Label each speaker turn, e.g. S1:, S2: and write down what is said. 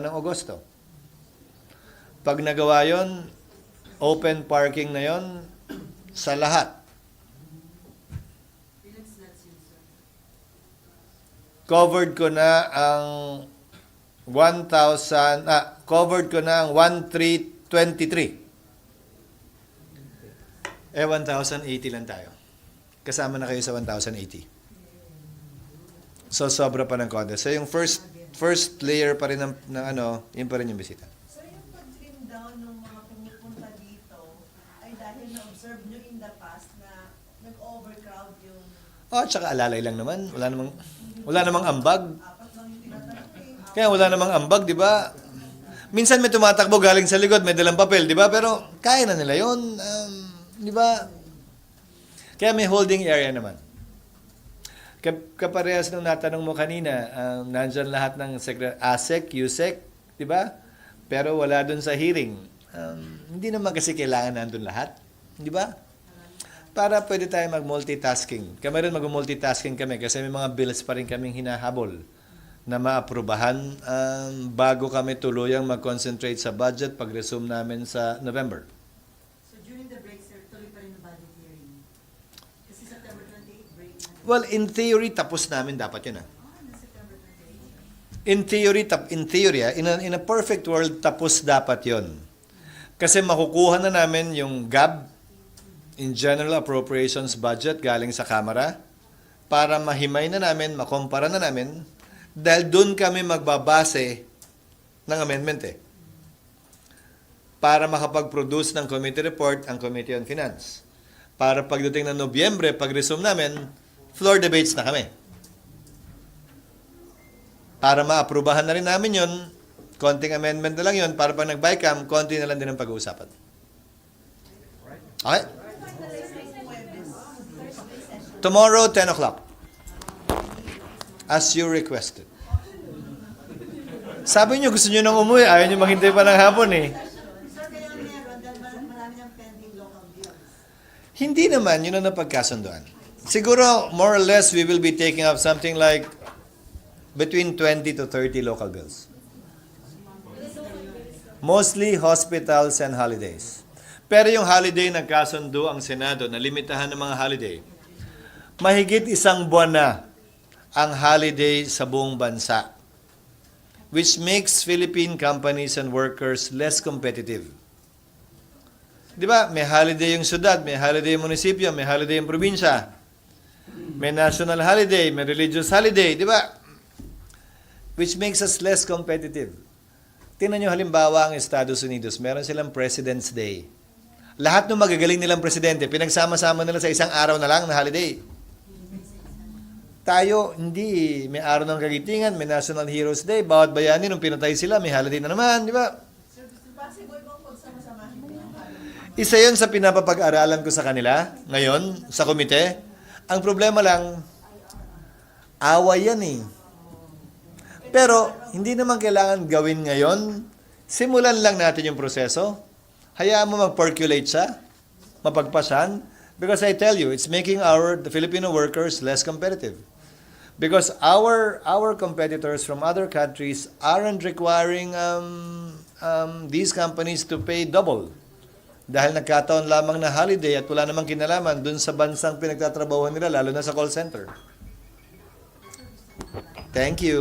S1: ng Agosto. Pag nagawa yon, open parking na yon sa lahat. Covered ko na ang 1,000, ah, covered ko na ang 1,323. Eh, 1,080 lang tayo. Kasama na kayo sa 1,080. So, sobra pa ng konti. So, yung first first layer pa rin ng, ng ano, yun pa rin yung bisita.
S2: So yung pag-trim down ng mga pumupunta dito ay dahil na-observe nyo in the past na nag-overcrowd yung
S1: Oh, tsaka alalay lang naman. Wala namang, wala namang ambag.
S2: apat lang yung tinatanong eh.
S1: Kaya wala namang ambag, di ba? Minsan may tumatakbo galing sa likod, may dalang papel, di ba? Pero kaya na nila yun. Um, di ba? Kaya may holding area naman. Kap- Kaparehas nung natanong mo kanina, um, nandyan lahat ng secre- ASEC, USEC, di ba? Pero wala dun sa hearing. Um, hindi naman kasi kailangan nandun lahat. Di ba? Para pwede tayo mag-multitasking. Kami rin mag-multitasking kami kasi may mga bills pa rin kaming hinahabol na maaprubahan um, bago kami tuluyang mag-concentrate sa budget pag-resume namin sa November.
S3: So during the break, sir, tuloy pa rin ang budget hearing? Kasi September 28, break na.
S1: Well, in theory, tapos namin dapat yun ah.
S3: Na September 28.
S1: In theory, tap, in theory, ah, in a, in a perfect world, tapos dapat yon. Kasi makukuha na namin yung GAB, in General Appropriations Budget, galing sa Kamara, para mahimay na namin, makumpara na namin, dahil doon kami magbabase ng amendment eh. Para makapag-produce ng committee report ang Committee on Finance. Para pagdating ng Nobyembre, pag-resume namin, floor debates na kami para maaprubahan na rin namin yon, konting amendment na lang yon para pag nag-BICAM, konti na lang din ang pag-uusapan. Okay? Tomorrow, 10 o'clock. As you requested. Sabi niyo gusto niyo nang umuwi, ayaw niyo maghintay pa ng hapon eh. Hindi naman, yun ang napagkasunduan. Siguro, more or less, we will be taking up something like between 20 to 30 local bills. Mostly hospitals and holidays. Pero yung holiday nagkasundo ang Senado na limitahan ng mga holiday. Mahigit isang buwan na ang holiday sa buong bansa which makes Philippine companies and workers less competitive. Di ba? May holiday yung syudad, may holiday yung munisipyo, may holiday yung probinsya. May national holiday, may religious holiday, di ba? Which makes us less competitive. Tingnan nyo halimbawa ang Estados Unidos, meron silang President's Day. Lahat ng magagaling nilang presidente, pinagsama-sama nila sa isang araw na lang na holiday. Tayo, hindi. May araw ng kagitingan, may National Heroes Day, bawat bayani, nung pinatay sila, may holiday na naman, di ba? Isa yon sa pinapapag-aralan ko sa kanila ngayon sa komite. Ang problema lang, away yan eh. Pero hindi naman kailangan gawin ngayon. Simulan lang natin yung proseso. Hayaan mo mag-percolate siya, mapagpasan. Because I tell you, it's making our the Filipino workers less competitive. Because our our competitors from other countries aren't requiring um, um, these companies to pay double. Dahil nagkataon lamang na holiday at wala namang kinalaman dun sa bansang pinagtatrabahuan nila, lalo na sa call center. Thank you.